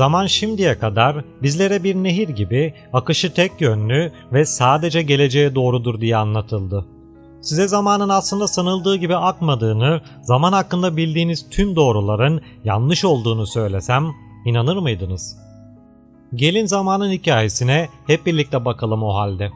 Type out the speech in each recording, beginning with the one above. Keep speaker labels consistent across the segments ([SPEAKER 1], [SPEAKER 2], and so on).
[SPEAKER 1] Zaman şimdiye kadar bizlere bir nehir gibi akışı tek yönlü ve sadece geleceğe doğrudur diye anlatıldı. Size zamanın aslında sanıldığı gibi akmadığını, zaman hakkında bildiğiniz tüm doğruların yanlış olduğunu söylesem inanır mıydınız? Gelin zamanın hikayesine hep birlikte bakalım o halde.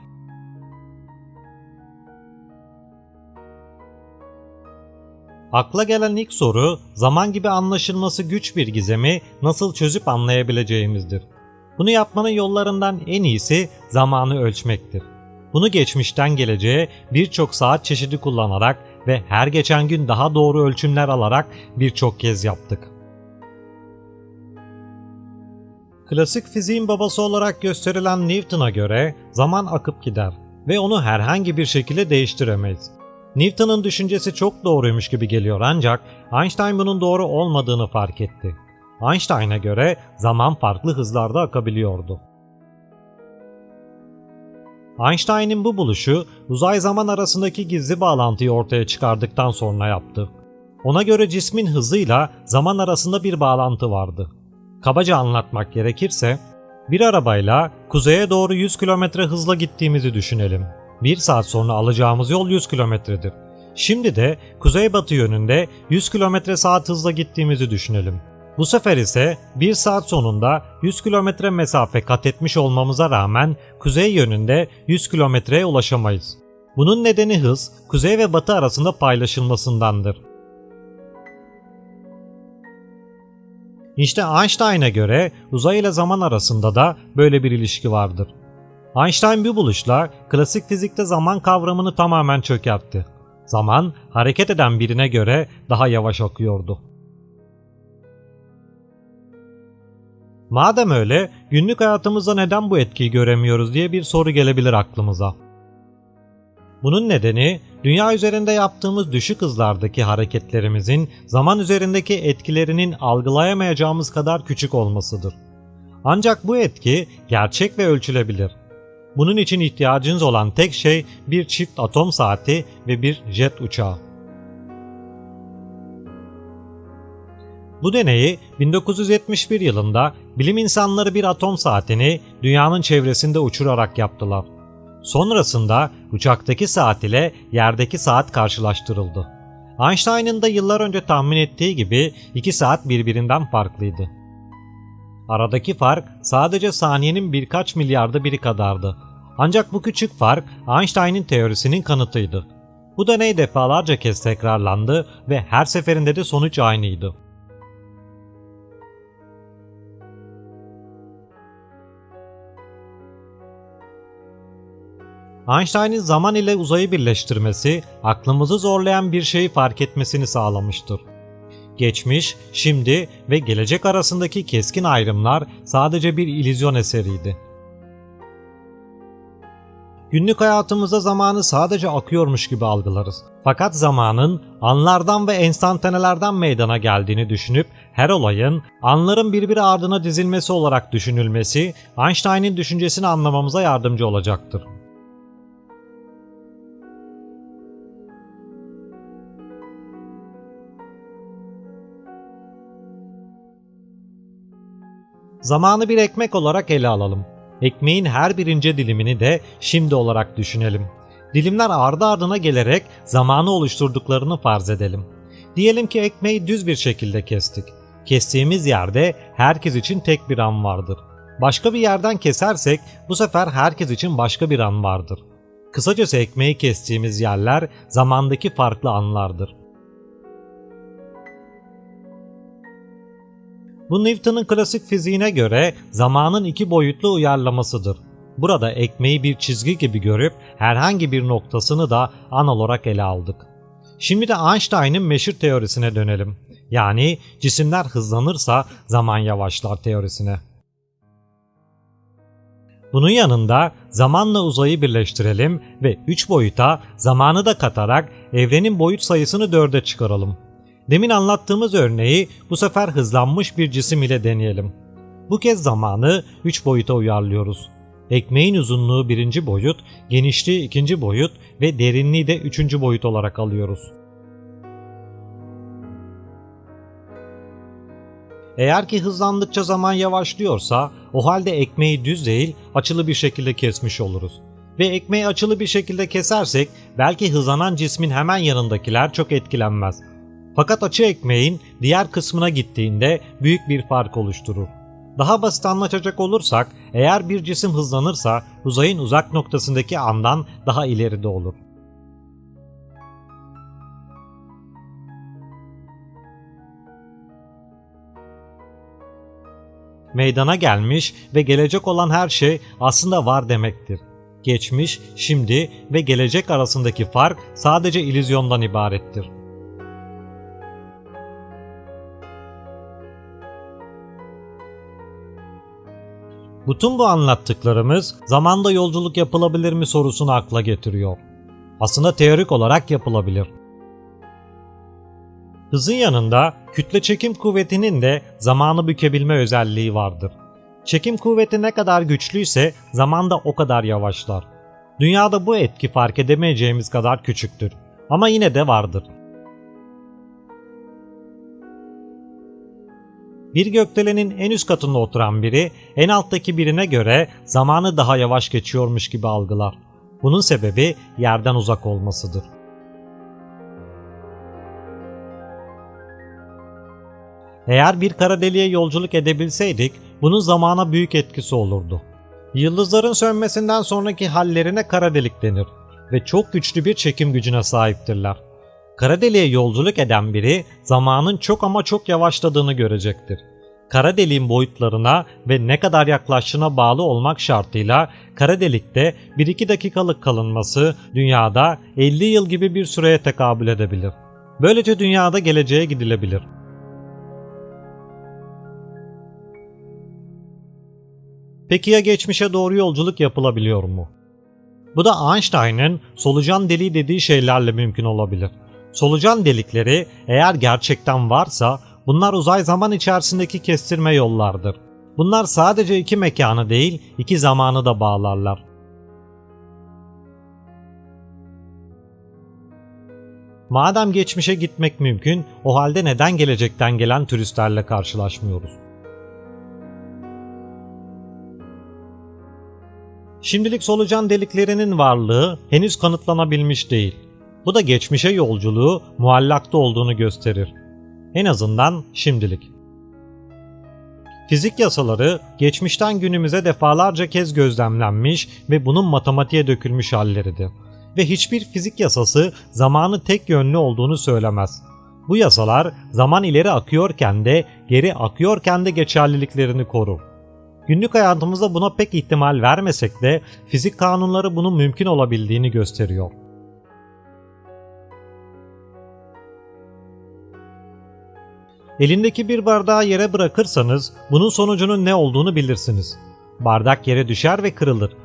[SPEAKER 1] Akla gelen ilk soru zaman gibi anlaşılması güç bir gizemi nasıl çözüp anlayabileceğimizdir. Bunu yapmanın yollarından en iyisi zamanı ölçmektir. Bunu geçmişten geleceğe birçok saat çeşidi kullanarak ve her geçen gün daha doğru ölçümler alarak birçok kez yaptık. Klasik fiziğin babası olarak gösterilen Newton'a göre zaman akıp gider ve onu herhangi bir şekilde değiştiremeyiz. Newton'un düşüncesi çok doğruymuş gibi geliyor ancak Einstein bunun doğru olmadığını fark etti. Einstein'a göre zaman farklı hızlarda akabiliyordu. Einstein'in bu buluşu uzay zaman arasındaki gizli bağlantıyı ortaya çıkardıktan sonra yaptı. Ona göre cismin hızıyla zaman arasında bir bağlantı vardı. Kabaca anlatmak gerekirse, bir arabayla kuzeye doğru 100 km hızla gittiğimizi düşünelim. 1 saat sonra alacağımız yol 100 kilometredir. Şimdi de kuzeybatı yönünde 100 km saat hızla gittiğimizi düşünelim. Bu sefer ise 1 saat sonunda 100 kilometre mesafe kat etmiş olmamıza rağmen kuzey yönünde 100 kilometreye ulaşamayız. Bunun nedeni hız, kuzey ve batı arasında paylaşılmasındandır. İşte Einstein'a göre uzay ile zaman arasında da böyle bir ilişki vardır. Einstein bir buluşla klasik fizikte zaman kavramını tamamen çökertti. Zaman hareket eden birine göre daha yavaş akıyordu. Madem öyle, günlük hayatımızda neden bu etkiyi göremiyoruz diye bir soru gelebilir aklımıza. Bunun nedeni dünya üzerinde yaptığımız düşük hızlardaki hareketlerimizin zaman üzerindeki etkilerinin algılayamayacağımız kadar küçük olmasıdır. Ancak bu etki gerçek ve ölçülebilir. Bunun için ihtiyacınız olan tek şey bir çift atom saati ve bir jet uçağı. Bu deneyi 1971 yılında bilim insanları bir atom saatini dünyanın çevresinde uçurarak yaptılar. Sonrasında uçaktaki saat ile yerdeki saat karşılaştırıldı. Einstein'ın da yıllar önce tahmin ettiği gibi iki saat birbirinden farklıydı. Aradaki fark sadece saniyenin birkaç milyarda biri kadardı. Ancak bu küçük fark Einstein'ın teorisinin kanıtıydı. Bu deney defalarca kez tekrarlandı ve her seferinde de sonuç aynıydı. Einstein'in zaman ile uzayı birleştirmesi aklımızı zorlayan bir şeyi fark etmesini sağlamıştır. Geçmiş, şimdi ve gelecek arasındaki keskin ayrımlar sadece bir ilizyon eseriydi. Günlük hayatımızda zamanı sadece akıyormuş gibi algılarız. Fakat zamanın anlardan ve enstantanelerden meydana geldiğini düşünüp her olayın anların birbiri ardına dizilmesi olarak düşünülmesi Einstein'in düşüncesini anlamamıza yardımcı olacaktır. Zamanı bir ekmek olarak ele alalım. Ekmeğin her bir ince dilimini de şimdi olarak düşünelim. Dilimler ardı ardına gelerek zamanı oluşturduklarını farz edelim. Diyelim ki ekmeği düz bir şekilde kestik. Kestiğimiz yerde herkes için tek bir an vardır. Başka bir yerden kesersek bu sefer herkes için başka bir an vardır. Kısacası ekmeği kestiğimiz yerler zamandaki farklı anlardır. Bu Newton'un klasik fiziğine göre zamanın iki boyutlu uyarlamasıdır. Burada ekmeği bir çizgi gibi görüp herhangi bir noktasını da an olarak ele aldık. Şimdi de Einstein'ın meşhur teorisine dönelim. Yani cisimler hızlanırsa zaman yavaşlar teorisine. Bunun yanında zamanla uzayı birleştirelim ve 3 boyuta zamanı da katarak evrenin boyut sayısını 4'e çıkaralım. Demin anlattığımız örneği bu sefer hızlanmış bir cisim ile deneyelim. Bu kez zamanı 3 boyuta uyarlıyoruz. Ekmeğin uzunluğu birinci boyut, genişliği ikinci boyut ve derinliği de üçüncü boyut olarak alıyoruz. Eğer ki hızlandıkça zaman yavaşlıyorsa o halde ekmeği düz değil açılı bir şekilde kesmiş oluruz. Ve ekmeği açılı bir şekilde kesersek belki hızlanan cismin hemen yanındakiler çok etkilenmez. Fakat açı ekmeğin diğer kısmına gittiğinde büyük bir fark oluşturur. Daha basit anlatacak olursak eğer bir cisim hızlanırsa uzayın uzak noktasındaki andan daha ileride olur. Meydana gelmiş ve gelecek olan her şey aslında var demektir. Geçmiş, şimdi ve gelecek arasındaki fark sadece illüzyondan ibarettir. Bütün bu anlattıklarımız zamanda yolculuk yapılabilir mi sorusunu akla getiriyor. Aslında teorik olarak yapılabilir. Hızın yanında kütle çekim kuvvetinin de zamanı bükebilme özelliği vardır. Çekim kuvveti ne kadar güçlüyse zaman da o kadar yavaşlar. Dünyada bu etki fark edemeyeceğimiz kadar küçüktür. Ama yine de vardır. Bir gökdelenin en üst katında oturan biri en alttaki birine göre zamanı daha yavaş geçiyormuş gibi algılar. Bunun sebebi yerden uzak olmasıdır. Eğer bir kara deliğe yolculuk edebilseydik bunun zamana büyük etkisi olurdu. Yıldızların sönmesinden sonraki hallerine kara delik denir ve çok güçlü bir çekim gücüne sahiptirler. Kara yolculuk eden biri zamanın çok ama çok yavaşladığını görecektir. Kara deliğin boyutlarına ve ne kadar yaklaştığına bağlı olmak şartıyla kara delikte 1-2 dakikalık kalınması dünyada 50 yıl gibi bir süreye tekabül edebilir. Böylece dünyada geleceğe gidilebilir. Peki ya geçmişe doğru yolculuk yapılabiliyor mu? Bu da Einstein'ın solucan deliği dediği şeylerle mümkün olabilir. Solucan delikleri eğer gerçekten varsa bunlar uzay zaman içerisindeki kestirme yollardır. Bunlar sadece iki mekanı değil, iki zamanı da bağlarlar. Madem geçmişe gitmek mümkün, o halde neden gelecekten gelen turistlerle karşılaşmıyoruz? Şimdilik solucan deliklerinin varlığı henüz kanıtlanabilmiş değil. Bu da geçmişe yolculuğu muallakta olduğunu gösterir. En azından şimdilik. Fizik yasaları geçmişten günümüze defalarca kez gözlemlenmiş ve bunun matematiğe dökülmüş halleridir. Ve hiçbir fizik yasası zamanı tek yönlü olduğunu söylemez. Bu yasalar zaman ileri akıyorken de geri akıyorken de geçerliliklerini korur. Günlük hayatımızda buna pek ihtimal vermesek de fizik kanunları bunun mümkün olabildiğini gösteriyor. Elindeki bir bardağı yere bırakırsanız bunun sonucunun ne olduğunu bilirsiniz. Bardak yere düşer ve kırılır.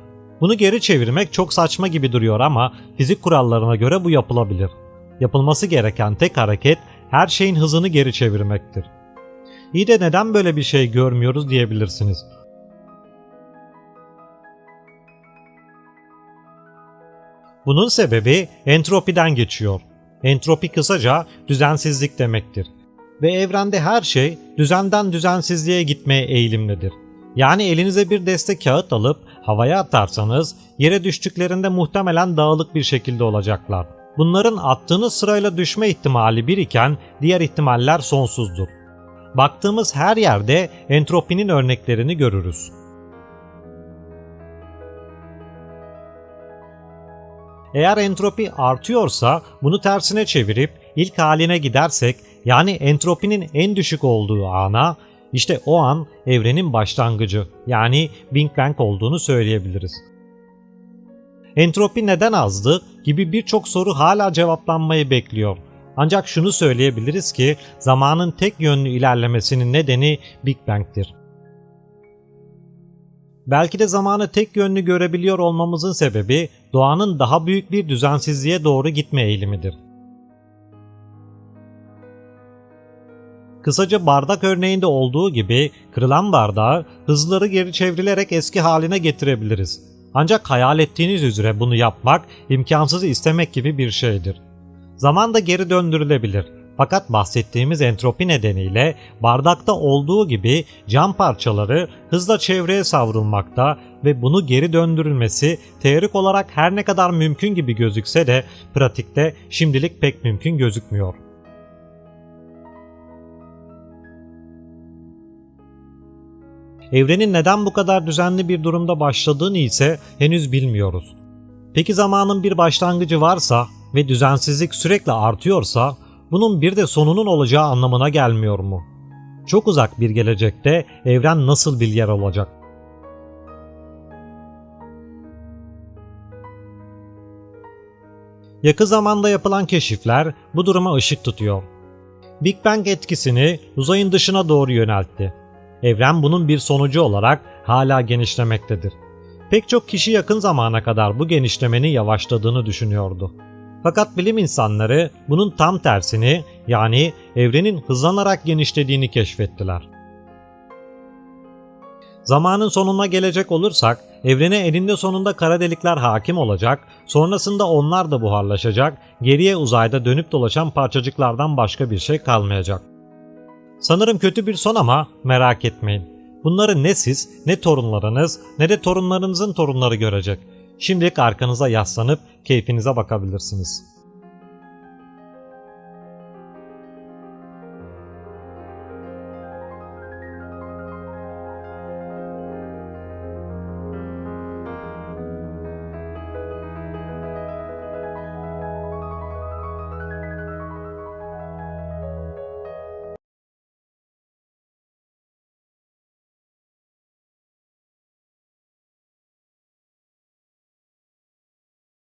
[SPEAKER 1] Bunu geri çevirmek çok saçma gibi duruyor ama fizik kurallarına göre bu yapılabilir. Yapılması gereken tek hareket her şeyin hızını geri çevirmektir. İyi de neden böyle bir şey görmüyoruz diyebilirsiniz. Bunun sebebi entropiden geçiyor. Entropi kısaca düzensizlik demektir. Ve evrende her şey düzenden düzensizliğe gitmeye eğilimlidir. Yani elinize bir deste kağıt alıp havaya atarsanız yere düştüklerinde muhtemelen dağılık bir şekilde olacaklar. Bunların attığınız sırayla düşme ihtimali bir iken diğer ihtimaller sonsuzdur. Baktığımız her yerde entropinin örneklerini görürüz. Eğer entropi artıyorsa bunu tersine çevirip ilk haline gidersek yani entropinin en düşük olduğu ana işte o an evrenin başlangıcı yani Big Bang olduğunu söyleyebiliriz. Entropi neden azdı gibi birçok soru hala cevaplanmayı bekliyor. Ancak şunu söyleyebiliriz ki zamanın tek yönlü ilerlemesinin nedeni Big Bang'tir. Belki de zamanı tek yönlü görebiliyor olmamızın sebebi doğanın daha büyük bir düzensizliğe doğru gitme eğilimidir. Kısaca bardak örneğinde olduğu gibi kırılan bardağı hızları geri çevrilerek eski haline getirebiliriz. Ancak hayal ettiğiniz üzere bunu yapmak imkansızı istemek gibi bir şeydir. Zaman da geri döndürülebilir. Fakat bahsettiğimiz entropi nedeniyle bardakta olduğu gibi cam parçaları hızla çevreye savrulmakta ve bunu geri döndürülmesi teorik olarak her ne kadar mümkün gibi gözükse de pratikte şimdilik pek mümkün gözükmüyor. Evrenin neden bu kadar düzenli bir durumda başladığını ise henüz bilmiyoruz. Peki zamanın bir başlangıcı varsa ve düzensizlik sürekli artıyorsa bunun bir de sonunun olacağı anlamına gelmiyor mu? Çok uzak bir gelecekte evren nasıl bir yer olacak? Yakın zamanda yapılan keşifler bu duruma ışık tutuyor. Big Bang etkisini uzayın dışına doğru yöneltti. Evren bunun bir sonucu olarak hala genişlemektedir. Pek çok kişi yakın zamana kadar bu genişlemenin yavaşladığını düşünüyordu. Fakat bilim insanları bunun tam tersini yani evrenin hızlanarak genişlediğini keşfettiler. Zamanın sonuna gelecek olursak evrene eninde sonunda kara delikler hakim olacak, sonrasında onlar da buharlaşacak, geriye uzayda dönüp dolaşan parçacıklardan başka bir şey kalmayacak. Sanırım kötü bir son ama merak etmeyin. Bunları ne siz, ne torunlarınız, ne de torunlarınızın torunları görecek. Şimdilik arkanıza yaslanıp keyfinize bakabilirsiniz.''